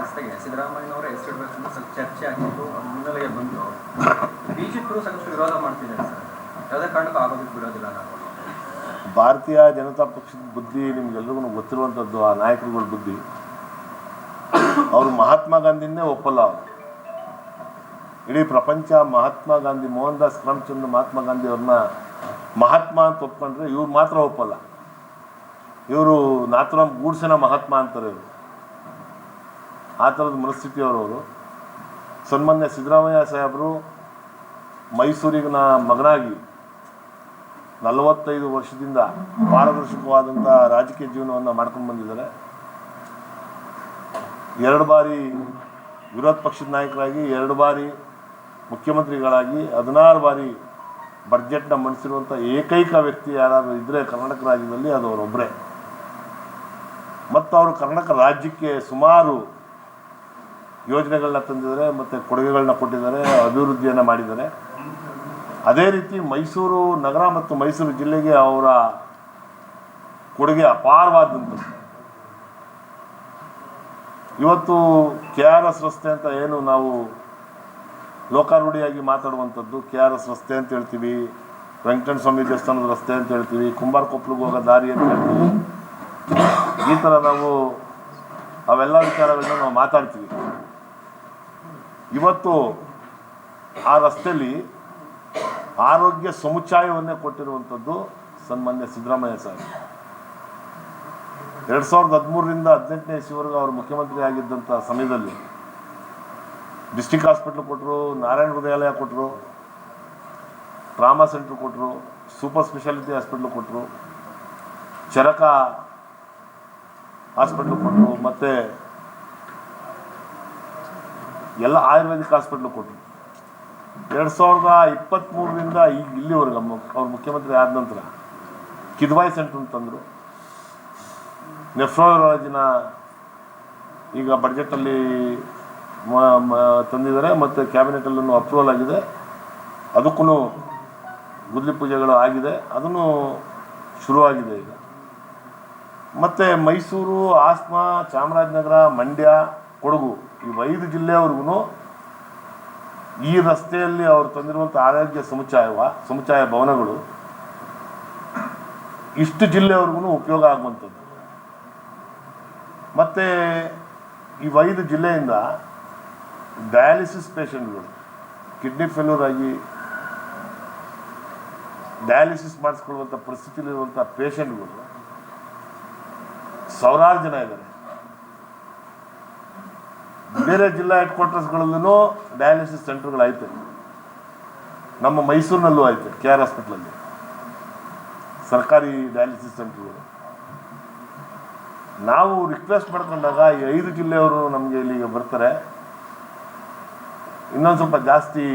ರಸ್ತೆಗೆ ಸಿದ್ದರಾಮಯ್ಯನವರ ಹೆಸರಿಡಬೇಕು ಸ್ವಲ್ಪ ಚರ್ಚೆ ಆಗಿತ್ತು. ಮುನ್ನೆಲೆಗೆ ಬಂತು ಬಿಜೆಪಿಯವರು ಸಾಕಷ್ಟು ವಿರೋಧ ಮಾಡ್ತಿದ್ದಾರೆ ಸರ್. ಯಾವುದೇ ಕಾರಣಕ್ಕೂ ಆಗೋದಕ್ಕೆ ಬಿಡೋದಿಲ್ಲ ನಾವು. ಭಾರತೀಯ ಜನತಾ ಪಕ್ಷದ ಬುದ್ಧಿ ನಿಮ್ಗೆಲ್ರಿಗೂ ಗೊತ್ತಿರುವಂಥದ್ದು, ಆ ನಾಯಕರುಗಳ ಬುದ್ಧಿ. ಅವರು ಮಹಾತ್ಮ ಗಾಂಧಿನೇ ಒಪ್ಪಲ್ಲ ಅವರು. ಇಡೀ ಪ್ರಪಂಚ ಮಹಾತ್ಮ ಗಾಂಧಿ ಮೋಹನ್ ದಾಸ್ ಕರಮ್ಚಂದ್ ಮಹಾತ್ಮ ಗಾಂಧಿ ಅವ್ರನ್ನ ಮಹಾತ್ಮ ಅಂತ ಒಪ್ಕೊಂಡ್ರೆ ಇವ್ರು ಮಾತ್ರ ಒಪ್ಪಲ್ಲ. ಇವರು ನಾಥರಾಮ್ ಗೂಡ್ಸನ ಮಹಾತ್ಮ ಅಂತಾರೆ ಇವರು. ಆ ಥರದ ಮನಸ್ಥಿತಿಯವರವರು. ಸನ್ಮಾನ್ಯ ಸಿದ್ದರಾಮಯ್ಯ ಸಾಹೇಬರು ಮೈಸೂರಿನ ಮಗನಾಗಿ ನಲವತ್ತೈದು ವರ್ಷದಿಂದ ಪಾರದರ್ಶಕವಾದಂಥ ರಾಜಕೀಯ ಜೀವನವನ್ನು ಮಾಡ್ಕೊಂಡು ಬಂದಿದ್ದಾರೆ. ಎರಡು ಬಾರಿ ವಿರೋಧ ಪಕ್ಷದ ನಾಯಕರಾಗಿ, ಎರಡು ಬಾರಿ ಮುಖ್ಯಮಂತ್ರಿಗಳಾಗಿ, ಹದಿನಾರು ಬಾರಿ ಬಡ್ಜೆಟ್ನ ಮಂಡಿಸಿರುವಂಥ ಏಕೈಕ ವ್ಯಕ್ತಿ ಯಾರಾದರೂ ಇದ್ದರೆ ಕರ್ನಾಟಕ ರಾಜ್ಯದಲ್ಲಿ ಅದು ಅವರೊಬ್ಬರೇ ಮತ್ತು ಅವರು ಕರ್ನಾಟಕ ರಾಜ್ಯಕ್ಕೆ ಸುಮಾರು ಯೋಜನೆಗಳನ್ನ ತಂದಿದ್ದಾರೆ ಮತ್ತು ಕೊಡುಗೆಗಳನ್ನ ಕೊಟ್ಟಿದ್ದಾರೆ, ಅಭಿವೃದ್ಧಿಯನ್ನು ಮಾಡಿದ್ದಾರೆ. ಅದೇ ರೀತಿ ಮೈಸೂರು ನಗರ ಮತ್ತು ಮೈಸೂರು ಜಿಲ್ಲೆಗೆ ಅವರ ಕೊಡುಗೆ ಅಪಾರವಾದಂಥದ್ದು. ಇವತ್ತು ಕೆ ಆರ್ ಎಸ್ ರಸ್ತೆ ಅಂತ ಏನು ನಾವು ಲೋಕಾರೂಢಿಯಾಗಿ ಮಾತಾಡುವಂಥದ್ದು, ಕೆ ಆರ್ ಎಸ್ ರಸ್ತೆ ಅಂತ ಹೇಳ್ತೀವಿ, ವೆಂಕಟೇಶ್ವರ ಸ್ವಾಮಿ ದೇವಸ್ಥಾನದ ರಸ್ತೆ ಅಂತ ಹೇಳ್ತೀವಿ, ಕುಂಬಾರ ಕೊಪ್ಪಳಿಗೆ ಹೋಗೋ ದಾರಿ ಅಂತ ಹೇಳ್ತೀವಿ. ಈ ಥರ ನಾವು ಅವೆಲ್ಲ ವಿಚಾರಗಳನ್ನ ನಾವು ಮಾತಾಡ್ತೀವಿ. ಇವತ್ತು ಆ ರಸ್ತೆಯಲ್ಲಿ ಆರೋಗ್ಯ ಸಮುಚ್ಛಾಯವನ್ನೇ ಕೊಟ್ಟಿರುವಂಥದ್ದು ಸನ್ಮಾನ್ಯ ಸಿದ್ದರಾಮಯ್ಯ ಸರ್ ಎರಡು ಸಾವಿರದ ಹದಿಮೂರರಿಂದ ಹದಿನೆಂಟನೇ ಇಸ್ವಿವರೆಗೂ ಅವರು ಮುಖ್ಯಮಂತ್ರಿ ಆಗಿದ್ದಂಥ ಸಮಯದಲ್ಲಿ ಡಿಸ್ಟಿಕ್ ಹಾಸ್ಪಿಟ್ಲ್ ಕೊಟ್ಟರು ನಾರಾಯಣ ಹೃದಯಾಲಯ ಕೊಟ್ಟರು ಟ್ರಾಮಾ ಸೆಂಟ್ರ್ ಕೊಟ್ಟರು ಸೂಪರ್ ಸ್ಪೆಷಾಲಿಟಿ ಹಾಸ್ಪಿಟ್ಲ್ ಕೊಟ್ಟರು ಚರಕ ಹಾಸ್ಪಿಟ್ಲ್ ಕೊಟ್ಟರು ಮತ್ತು ಎಲ್ಲ ಆಯುರ್ವೇದಿಕ್ ಹಾಸ್ಪಿಟ್ಲ್ ಕೊಟ್ಟರು ಎರಡು ಸಾವಿರದ ಇಪ್ಪತ್ತ್ಮೂರರಿಂದ ಈಗ ಇಲ್ಲಿವರೆಗೆ ಅವ್ರ ಮುಖ್ಯಮಂತ್ರಿ ಆದ ನಂತರ ಕಿದ್ವಾಯ್ ಸೆಂಟ್ರ್ ತಂದರು. ನೆಫ್ರಾಲಜಿನ ಈಗ ಬಡ್ಜೆಟಲ್ಲಿ ತಂದಿದ್ದಾರೆ ಮತ್ತು ಕ್ಯಾಬಿನೆಟಲ್ಲೂ ಅಪ್ರೂವಲ್ ಆಗಿದೆ. ಅದಕ್ಕೂ ಗುದ್ಲಿ ಪೂಜೆಗಳು ಆಗಿದೆ. ಅದನ್ನು ಶುರುವಾಗಿದೆ ಈಗ. ಮತ್ತು ಮೈಸೂರು ಆಸ್ಮಾ ಚಾಮರಾಜನಗರ, ಮಂಡ್ಯ, ಕೊಡಗು ಈ ಐದು ಜಿಲ್ಲೆಯವ್ರಿಗೂ ಈ ರಸ್ತೆಯಲ್ಲಿ ಅವರು ತಂದಿರುವಂಥ ಆರೋಗ್ಯ ಸಮುಚ್ಛಾಯವ ಸಮುಚ್ಛಾಯ ಭವನಗಳು ಇಷ್ಟು ಜಿಲ್ಲೆಯವ್ರಿಗೂ ಉಪಯೋಗ ಆಗುವಂಥದ್ದು. ಮತ್ತು ಈ ಐದು ಜಿಲ್ಲೆಯಿಂದ ಡಯಾಲಿಸಿಸ್ ಪೇಷಂಟ್ಗಳು, ಕಿಡ್ನಿ ಫೇಲ್ಯೂರ್ ಆಗಿ ಡಯಾಲಿಸಿಸ್ ಮಾಡಿಸ್ಕೊಳ್ಳುವಂಥ ಪರಿಸ್ಥಿತಿಯಲ್ಲಿರುವಂಥ ಪೇಷಂಟ್ಗಳು ಸಾವಿರಾರು ಜನ ಇದ್ದಾರೆ. ಬೇರೆ ಜಿಲ್ಲಾ ಹೆಡ್ ಕ್ವಾರ್ಟರ್ಸ್ಗಳಲ್ಲೂ ಡಯಾಲಿಸಿಸ್ ಸೆಂಟರ್ಗಳಾಯ್ತು ನಮ್ಮ ಮೈಸೂರಿನಲ್ಲೂ ಆಯಿತು ಕೆ ಆರ್ ಹಾಸ್ಪಿಟ್ಲಲ್ಲಿ ಸರ್ಕಾರಿ ಡಯಾಲಿಸಿಸ್ ಸೆಂಟರ್ಗಳು ನಾವು ರಿಕ್ವೆಸ್ಟ್ ಮಾಡ್ಕೊಂಡಾಗ ಈ ಐದು ಜಿಲ್ಲೆಯವರು ನಮಗೆ ಇಲ್ಲಿಗೆ ಬರ್ತಾರೆ. ಇನ್ನೊಂದು ಸ್ವಲ್ಪ ಜಾಸ್ತಿ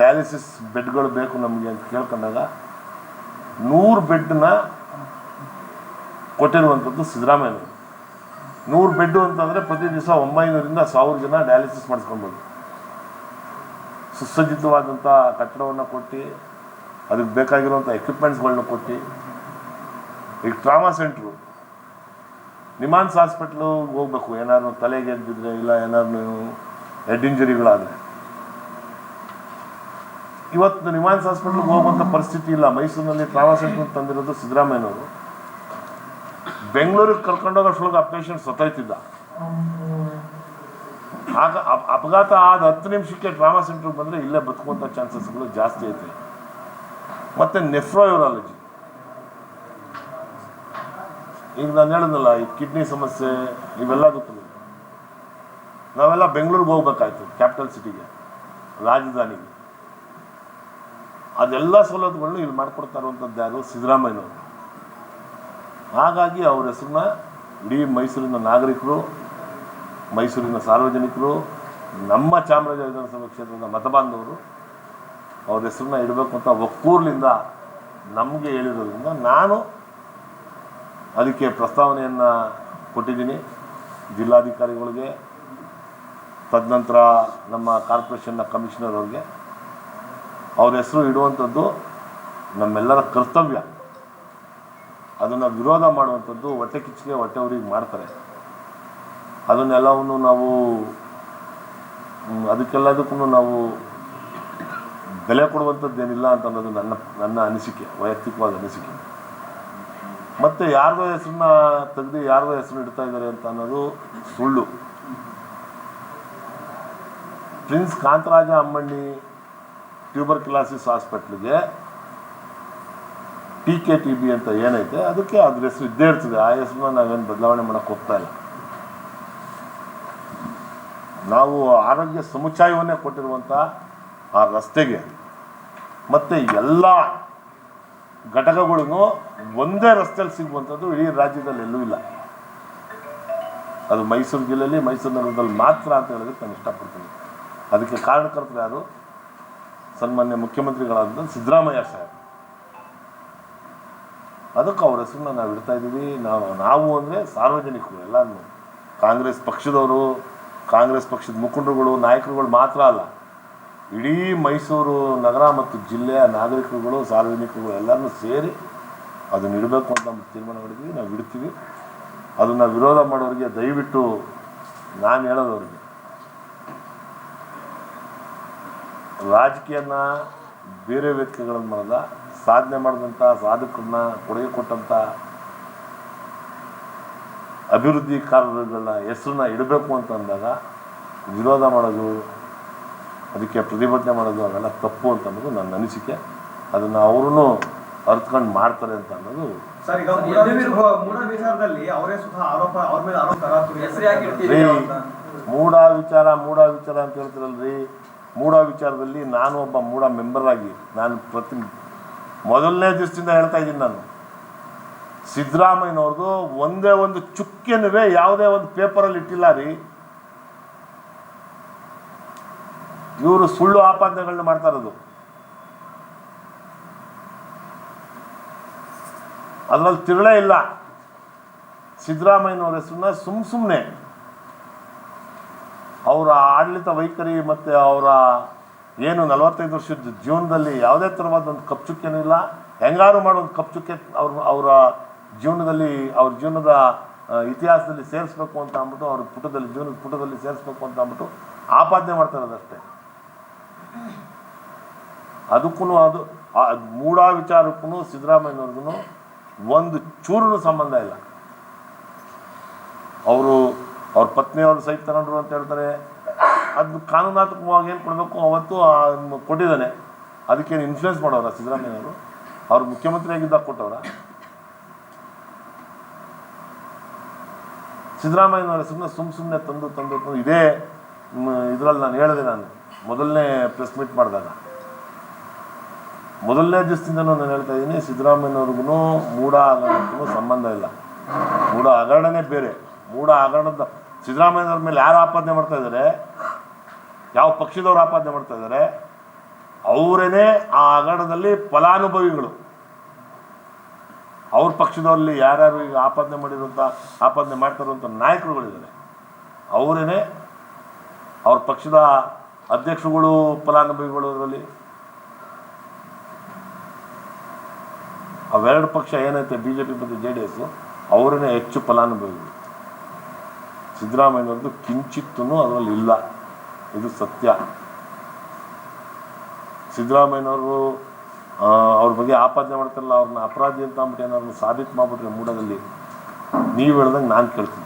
ಡಯಾಲಿಸಿಸ್ ಬೆಡ್ಗಳು ಬೇಕು ನಮಗೆ ಅಂತ ಕೇಳ್ಕೊಂಡಾಗ ನೂರು ಬೆಡ್ನ ಕೊಟ್ಟಿರುವಂಥದ್ದು ಸಿದ್ದರಾಮಯ್ಯನವರು. ನೂರು ಬೆಡ್ಡು ಅಂತಂದರೆ ಪ್ರತಿ ದಿವಸ ಒಂಬೈನೂರಿಂದ ಸಾವಿರ ಜನ ಡಯಾಲಿಸಿಸ್ ಮಾಡಿಸ್ಕೊಬೋದು. ಸುಸಜ್ಜಿತವಾದಂಥ ಕಟ್ಟಡವನ್ನು ಕೊಟ್ಟು ಅದಕ್ಕೆ ಬೇಕಾಗಿರುವಂಥ ಎಕ್ವಿಪ್ಮೆಂಟ್ಸ್ಗಳನ್ನ ಕೊಟ್ಟು, ಈಗ ಟ್ರಾಮಾ ಸೆಂಟ್ರು ನಿಮಾನ್ಸ್ ಹಾಸ್ಪಿಟ್ಲು ಹೋಗ್ಬೇಕು, ಏನಾದ್ರು ತಲೆಗೆ ಎದ್ದಿದ್ರೆ ಇಲ್ಲ ಏನಾದ್ರು ಹೆಡ್ ಇಂಜುರಿಗಳಾದರೆ ಇವತ್ತು ನಿಮಾನ್ಸ್ ಹಾಸ್ಪಿಟ್ಲಿಗೆ ಹೋಗುವಂಥ ಪರಿಸ್ಥಿತಿ ಇಲ್ಲ. ಮೈಸೂರಿನಲ್ಲಿ ಟ್ರಾಮಾ ಸೆಂಟರ್ ತಂದಿರೋದು ಸಿದ್ದರಾಮಯ್ಯನವರು. ಬೆಂಗಳೂರಿಗೆ ಕರ್ಕೊಂಡೋಗೋಷ್ರೊಳಗೆ ಆ ಪೇಷಂಟ್ ಸತ್ತೋಯ್ತಿದ್ದ. ಆಗ ಅಪ್- ಅಪಘಾತ ಆದ ಹತ್ತು ನಿಮಿಷಕ್ಕೆ ಟ್ರಾಮಾ ಸೆಂಟ್ರಿಗೆ ಬಂದರೆ ಇಲ್ಲೇ ಬದುಕುವಂಥ ಚಾನ್ಸಸ್ಗಳು ಜಾಸ್ತಿ ಐತೆ. ಮತ್ತು ನೆಫ್ರೋಯೂರಾಲಜಿ. ಈಗ ನಾನು ಹೇಳಿದ್ನಲ್ಲ, ಈ ಕಿಡ್ನಿ ಸಮಸ್ಯೆ, ಇವೆಲ್ಲ ಗೊತ್ತಿಲ್ಲ. ನಾವೆಲ್ಲ ಬೆಂಗಳೂರಿಗೆ ಹೋಗ್ಬೇಕಾಯ್ತು, ಕ್ಯಾಪಿಟಲ್ ಸಿಟಿಗೆ, ರಾಜಧಾನಿಗೆ. ಅದೆಲ್ಲ ಸೌಲಭ್ಯಗಳನ್ನ ಇಲ್ಲಿ ಮಾಡಿಕೊಡ್ತಾ ಇರುವಂಥದ್ದು ಯಾರು ಸಿದ್ದರಾಮಯ್ಯನವರು. ಹಾಗಾಗಿ ಅವ್ರ ಹೆಸರನ್ನ ಇಡೀ ಮೈಸೂರಿನ ನಾಗರಿಕರು, ಮೈಸೂರಿನ ಸಾರ್ವಜನಿಕರು, ನಮ್ಮ ಚಾಮರಾಜ ವಿಧಾನಸಭಾ ಕ್ಷೇತ್ರದ ಮತಬಾಂಧವರು ಅವ್ರ ಹೆಸರನ್ನ ಇಡಬೇಕು ಅಂತ ಒಕ್ಕೂರ್ಲಿಂದ ನಮಗೆ ಹೇಳಿರೋದ್ರಿಂದ ನಾನು ಅದಕ್ಕೆ ಪ್ರಸ್ತಾವನೆಯನ್ನು ಕೊಟ್ಟಿದ್ದೀನಿ. ಜಿಲ್ಲಾಧಿಕಾರಿಗಳಿಗೆ, ತದನಂತರ ನಮ್ಮ ಕಾರ್ಪೊರೇಷನ್ನ ಕಮಿಷನರ್ ಅವ್ರಿಗೆ. ಅವ್ರ ಹೆಸರು ಇಡುವಂಥದ್ದು ನಮ್ಮೆಲ್ಲರ ಕರ್ತವ್ಯ. ಅದನ್ನು ವಿರೋಧ ಮಾಡುವಂಥದ್ದು ಹೊಟ್ಟೆ ಕಿಚ್ಚಿಗೆ ಹೊಟ್ಟೆ ಊರಿಗೆ ಮಾಡ್ತಾರೆ. ಅದನ್ನೆಲ್ಲವನ್ನು ನಾವು ಅದಕ್ಕೆಲ್ಲದಕ್ಕೂ ನಾವು ಬೆಲೆ ಕೊಡುವಂಥದ್ದೇನಿಲ್ಲ ಅಂತ ಅನ್ನೋದು ನನ್ನ ನನ್ನ ಅನಿಸಿಕೆ, ವೈಯಕ್ತಿಕವಾದ ಅನಿಸಿಕೆ. ಮತ್ತು ಯಾರ್ದೋ ಹೆಸರನ್ನ ತೆಗೆದು ಯಾರ್ದೋ ಹೆಸರು ಇಡ್ತಾ ಇದ್ದಾರೆ ಅಂತ ಅನ್ನೋದು ಸುಳ್ಳು. Prince Kantharaja Ammanni tuberculosis ಹಾಸ್ಪಿಟ್ಲಿಗೆ ಟಿ ಕೆ ಟಿ ಬಿ ಅಂತ ಏನೈತೆ, ಅದಕ್ಕೆ ಅದ್ರ ಹೆಸರು ಇದ್ದೇ ಇರ್ತದೆ. ಆ ಹೆಸರನ್ನ ನಾವೇನು ಬದಲಾವಣೆ ಮಾಡೋಕ್ಕೆ ಹೋಗ್ತಾ ಇಲ್ಲ. ನಾವು ಆರೋಗ್ಯ ಸಮುಚ್ಛಾಯವನ್ನೇ ಕೊಟ್ಟಿರುವಂಥ ಆ ರಸ್ತೆಗೆ ಮತ್ತು ಎಲ್ಲ ಘಟಕಗಳಿಗೂ ಒಂದೇ ರಸ್ತೆಯಲ್ಲಿ ಸಿಗುವಂಥದ್ದು ಇಡೀ ರಾಜ್ಯದಲ್ಲಿ ಎಲ್ಲೂ ಇಲ್ಲ. ಅದು ಮೈಸೂರು ಜಿಲ್ಲೆಯಲ್ಲಿ, ಮೈಸೂರು ನಗರದಲ್ಲಿ ಮಾತ್ರ ಅಂತ ಹೇಳೋದಕ್ಕೆ ನಾನು ಇಷ್ಟಪಡ್ತೀನಿ. ಅದಕ್ಕೆ ಕಾರಣಕರ್ತರು ಯಾರು? ಸನ್ಮಾನ್ಯ ಮುಖ್ಯಮಂತ್ರಿಗಳಾದಂಥ ಸಿದ್ದರಾಮಯ್ಯ ಸಾಹೇಬ್. ಅದಕ್ಕೆ ಅವ್ರ ಹೆಸರನ್ನ ನಾವು ಇಡ್ತಾ ಇದ್ದೀವಿ. ನಾವು ನಾವು ಅಂದರೆ ಸಾರ್ವಜನಿಕರು ಎಲ್ಲರೂ ಕಾಂಗ್ರೆಸ್ ಪಕ್ಷದವರು, ಕಾಂಗ್ರೆಸ್ ಪಕ್ಷದ ಮುಖಂಡರುಗಳು, ನಾಯಕರುಗಳು ಮಾತ್ರ ಅಲ್ಲ. ಇಡೀ ಮೈಸೂರು ನಗರ ಮತ್ತು ಜಿಲ್ಲೆಯ ನಾಗರಿಕರುಗಳು, ಸಾರ್ವಜನಿಕರುಗಳು ಎಲ್ಲರನ್ನೂ ಸೇರಿ ಅದನ್ನು ಇಡಬೇಕು ಅಂತ ನಮ್ಮ ತೀರ್ಮಾನ ಮಾಡಿದ್ವಿ. ನಾವು ಇಡ್ತೀವಿ. ಅದನ್ನು ವಿರೋಧ ಮಾಡೋರಿಗೆ ದಯವಿಟ್ಟು ನಾನು ಹೇಳೋದವ್ರಿಗೆ, ರಾಜಕೀಯನ ಬೇರೆ ವ್ಯಕ್ತಿಗಳನ್ನು ಮಾಡಲ್ಲ. ಸಾಧನೆ ಮಾಡಿದಂಥ ಸಾಧಕರನ್ನ ಕೊಡುಗೆ ಕೊಟ್ಟಂಥ ಅಭಿವೃದ್ಧಿಕಾರರುಗಳ ಹೆಸರನ್ನ ಇಡಬೇಕು ಅಂತ ಅಂದಾಗ ವಿರೋಧ ಮಾಡೋದು ಅದಕ್ಕೆ ಪ್ರತಿಭಟನೆ ಮಾಡೋದು ಅವೆಲ್ಲ ತಪ್ಪು ಅಂತ ಅನ್ನೋದು ನನ್ನ ಅನಿಸಿಕೆ. ಅದನ್ನು ಅವರು ಅರ್ತ್ಕೊಂಡು ಮಾಡ್ತಾರೆ ಅಂತ ಅನ್ನೋದು ಮೂಢ ಈಗ ಮೂಡ ವಿಚಾರ- ಮೂಢ ವಿಚಾರದಲ್ಲಿ ಅವರೇ ಸ್ವತಃ ಆರೋಪ ಅವ್ರ ಮೇಲೆ ಆರೋಪ ತರಾತುರಿ ಹೆಸರು ಯಾಕೆ ಅಂತ? ಮೂಡ ವಿಚಾರ ಮೂಡ ವಿಚಾರ ಅಂತ ಹೇಳ್ತಿರಲ್ರಿ. ಮೂಢ ವಿಚಾರದಲ್ಲಿ ನಾನು ಒಬ್ಬ ಮೂಢ ಮೆಂಬರ್ ಆಗಿ ನಾನು ಪ್ರತಿ ಮೊದಲನೇ ದಿವಸದಿಂದ ಹೇಳ್ತಾ ಇದ್ದೀನಿ ನಾನು. ಸಿದ್ದರಾಮಯ್ಯನವ್ರದ್ದು ಒಂದೇ ಒಂದು ಚುಕ್ಕೆನೂ ಯಾವುದೇ ಒಂದು ಪೇಪರಲ್ಲಿ ಇಟ್ಟಿಲ್ಲ ರೀ. ಇವರು ಸುಳ್ಳು ಆಪಾದನೆಗಳನ್ನ ಮಾಡ್ತಾ ಇರೋದು. ಅದರಲ್ಲಿ ತಿರುಳೇ ಇಲ್ಲ. ಸಿದ್ದರಾಮಯ್ಯನವ್ರ ಹೆಸರನ್ನ ಸುಮ್ ಸುಮ್ಮನೆ ಅವರ ಆಡಳಿತ ವೈಖರಿ ಮತ್ತು ಅವರ ಏನು ನಲವತ್ತೈದು ವರ್ಷದ ಜೀವನದಲ್ಲಿ ಯಾವುದೇ ಥರವಾದ ಒಂದು ಕಪ್ಚುಕ್ಕೆನೂ ಇಲ್ಲ. ಹೆಂಗಾರು ಮಾಡೋ ಒಂದು ಕಪ್ಚುಕ್ಕೆ ಅವ್ರ, ಅವರ ಜೀವನದಲ್ಲಿ, ಅವ್ರ ಜೀವನದ ಇತಿಹಾಸದಲ್ಲಿ ಸೇರಿಸ್ಬೇಕು ಅಂತ ಅಂದ್ಬಿಟ್ಟು, ಅವ್ರ ಪುಟದಲ್ಲಿ, ಜೀವನದ ಪುಟದಲ್ಲಿ ಸೇರಿಸ್ಬೇಕು ಅಂತ ಅಂದ್ಬಿಟ್ಟು ಆಪಾದನೆ ಮಾಡ್ತಾ ಇರೋದಷ್ಟೇ ಅದಕ್ಕೂ ಅದು ಮೂಢ ವಿಚಾರಕ್ಕೂ ಸಿದ್ದರಾಮಯ್ಯನವ್ರಿಗೂ ಒಂದು ಚೂರು ಸಂಬಂಧ ಇಲ್ಲ. ಅವರು, ಅವ್ರ ಪತ್ನಿಯವರು ಸಹಿತ ತಗೊಂಡ್ರು ಅಂತ ಹೇಳ್ತಾರೆ. ಅದು ಕಾನೂನಾತ್ಮಕವಾಗಿ ಏನು ಕೊಡಬೇಕು ಅವತ್ತು ಕೊಟ್ಟಿದ್ದಾನೆ. ಅದಕ್ಕೇನು ಇನ್ಫ್ಲೂಯೆನ್ಸ್ ಮಾಡೋರ ಸಿದ್ದರಾಮಯ್ಯವರು ಅವ್ರು ಮುಖ್ಯಮಂತ್ರಿ ಆಗಿದ್ದಾಗ ಕೊಟ್ಟವ್ರ? ಸಿದ್ದರಾಮಯ್ಯನವರ ಸುಮ್ಮನೆ ಸುಮ್ಮ ಸುಮ್ಮನೆ ತಂದು ತಂದು ತಂದು ಇದೇ ಇದರಲ್ಲಿ ನಾನು ಹೇಳಿದೆ ನಾನು, ಮೊದಲನೇ ಪ್ರೆಸ್ ಮೀಟ್ ಮಾಡಿದಾಗ. ಮೊದಲನೇ ದಿವಸದಿಂದನೂ ನಾನು ಹೇಳ್ತಾ ಇದ್ದೀನಿ, ಸಿದ್ದರಾಮಯ್ಯನವ್ರಿಗೂ ಮೂಢ ಹಗರಣಕ್ಕೂ ಸಂಬಂಧ ಇಲ್ಲ. ಮೂಢ ಹಗರಣನೇ ಬೇರೆ. ಮೂಢ ಹಗರಣದ, ಸಿದ್ದರಾಮಯ್ಯನವ್ರ ಮೇಲೆ ಯಾರು ಆಪಾದನೆ ಮಾಡ್ತಾ ಇದ್ದಾರೆ? ಯಾವ ಪಕ್ಷದವರು ಆಪಾದನೆ ಮಾಡ್ತಾ ಇದ್ದಾರೆ, ಅವರೇನೆ ಆ ಹಗರಣದಲ್ಲಿ ಫಲಾನುಭವಿಗಳು. ಅವ್ರ ಪಕ್ಷದವರಲ್ಲಿ ಯಾರ್ಯಾರು ಈಗ ಆಪಾದನೆ ಮಾಡಿರುವಂಥ ಆಪಾದನೆ ಮಾಡ್ತಾರಂಥ ನಾಯಕರುಗಳಿದ್ದಾರೆ. ಅವರೇನೆ ಅವ್ರ ಪಕ್ಷದ ಅಧ್ಯಕ್ಷಗಳು ಫಲಾನುಭವಿಗಳು ಅದರಲ್ಲಿ ಅವೆರಡು ಪಕ್ಷ ಏನೈತೆ ಬಿ ಜೆ ಪಿ ಮತ್ತು ಜೆ ಡಿ ಎಸ್? ಅವರೇನೆ ಹೆಚ್ಚು ಫಲಾನುಭವಿಗಳು. ಸಿದ್ದರಾಮಯ್ಯವ್ರದ್ದು ಕಿಂಚಿತ್ತೂ ಅದರಲ್ಲಿ ಇಲ್ಲ. ಇದು ಸತ್ಯ. ಸಿದ್ದರಾಮಯ್ಯನವರು ಅವ್ರ ಬಗ್ಗೆ ಆಪಾದನೆ ಮಾಡ್ತಾರಲ್ಲ, ಅವ್ರನ್ನ ಅಪರಾಧಿ ಅಂತ ಅಂದ್ಬಿಟ್ಟು ಏನಾದ್ರು ಸಾಬೀತು ಮಾಡಿಬಿಟ್ರೆ ಮೂಡದಲ್ಲಿ, ನೀವು ಹೇಳ್ದಂಗೆ ನಾನು ಕೇಳ್ತೀನಿ.